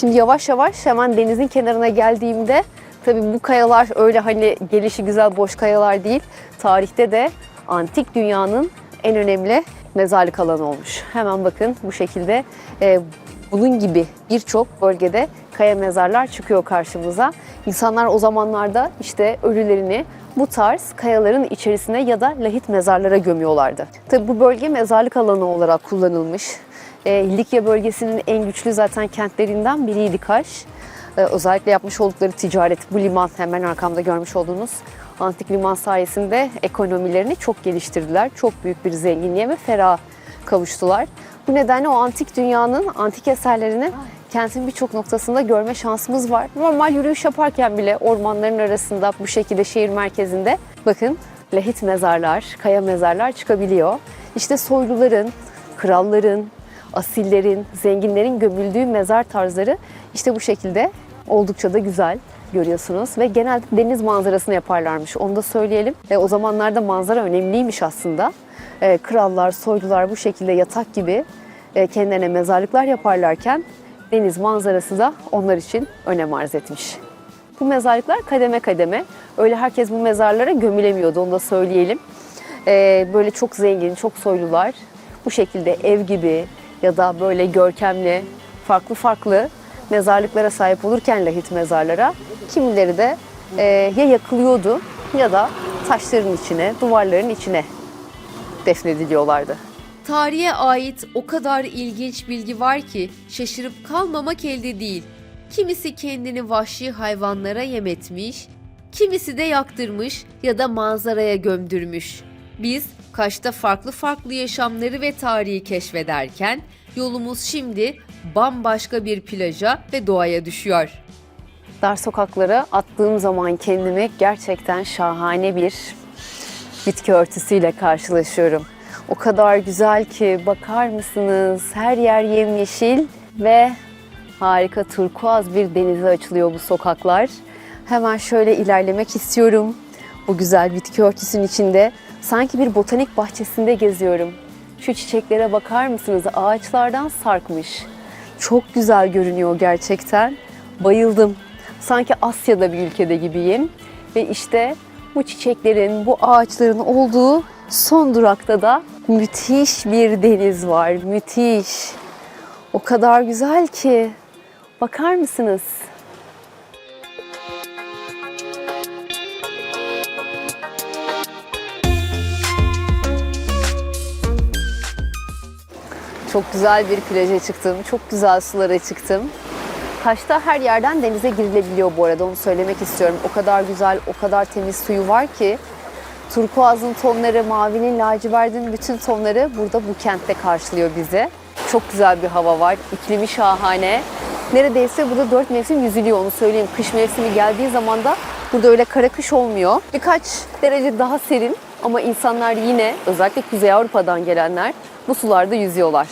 Şimdi yavaş yavaş hemen denizin kenarına geldiğimde tabii bu kayalar öyle hani gelişi güzel boş kayalar değil. Tarihte de antik dünyanın en önemli mezarlık alanı olmuş. Hemen bakın bu şekilde e, bunun gibi birçok bölgede kaya mezarlar çıkıyor karşımıza. İnsanlar o zamanlarda işte ölülerini bu tarz kayaların içerisine ya da lahit mezarlara gömüyorlardı. Tabi bu bölge mezarlık alanı olarak kullanılmış. E, Likya bölgesinin en güçlü zaten kentlerinden biriydi Kaş. E, özellikle yapmış oldukları ticaret, bu liman hemen arkamda görmüş olduğunuz antik liman sayesinde ekonomilerini çok geliştirdiler. Çok büyük bir zenginliğe ve ferah kavuştular. Bu nedenle o antik dünyanın antik eserlerini kentin birçok noktasında görme şansımız var. Normal yürüyüş yaparken bile ormanların arasında bu şekilde şehir merkezinde bakın lahit mezarlar, kaya mezarlar çıkabiliyor. İşte soyluların, kralların, asillerin, zenginlerin gömüldüğü mezar tarzları işte bu şekilde oldukça da güzel görüyorsunuz ve genelde deniz manzarasını yaparlarmış. Onu da söyleyelim. E, o zamanlarda manzara önemliymiş aslında. E, krallar, soylular bu şekilde yatak gibi e, kendilerine mezarlıklar yaparlarken deniz manzarası da onlar için önem arz etmiş. Bu mezarlıklar kademe kademe. Öyle herkes bu mezarlara gömülemiyordu onu da söyleyelim. E, böyle çok zengin, çok soylular bu şekilde ev gibi ya da böyle görkemli, farklı farklı mezarlıklara sahip olurken lahit mezarlara kimileri de e, ya yakılıyordu ya da taşların içine, duvarların içine defnediliyorlardı. Tarihe ait o kadar ilginç bilgi var ki şaşırıp kalmamak elde değil. Kimisi kendini vahşi hayvanlara yem etmiş, kimisi de yaktırmış ya da manzaraya gömdürmüş. Biz Kaş'ta farklı farklı yaşamları ve tarihi keşfederken yolumuz şimdi bambaşka bir plaja ve doğaya düşüyor. Dar sokaklara attığım zaman kendimi gerçekten şahane bir bitki örtüsüyle karşılaşıyorum. O kadar güzel ki bakar mısınız? Her yer yemyeşil ve harika turkuaz bir denize açılıyor bu sokaklar. Hemen şöyle ilerlemek istiyorum. Bu güzel bitki örtüsünün içinde sanki bir botanik bahçesinde geziyorum. Şu çiçeklere bakar mısınız? Ağaçlardan sarkmış. Çok güzel görünüyor gerçekten. Bayıldım. Sanki Asya'da bir ülkede gibiyim. Ve işte bu çiçeklerin, bu ağaçların olduğu son durakta da müthiş bir deniz var. Müthiş. O kadar güzel ki. Bakar mısınız? Çok güzel bir plaja çıktım. Çok güzel sulara çıktım. Kaş'ta her yerden denize girilebiliyor bu arada onu söylemek istiyorum. O kadar güzel, o kadar temiz suyu var ki turkuazın tonları, mavinin, lacivertin bütün tonları burada bu kentte karşılıyor bizi. Çok güzel bir hava var. İklimi şahane. Neredeyse burada dört mevsim yüzülüyor onu söyleyeyim. Kış mevsimi geldiği zaman da burada öyle kara kış olmuyor. Birkaç derece daha serin ama insanlar yine özellikle Kuzey Avrupa'dan gelenler bu sularda yüzüyorlar.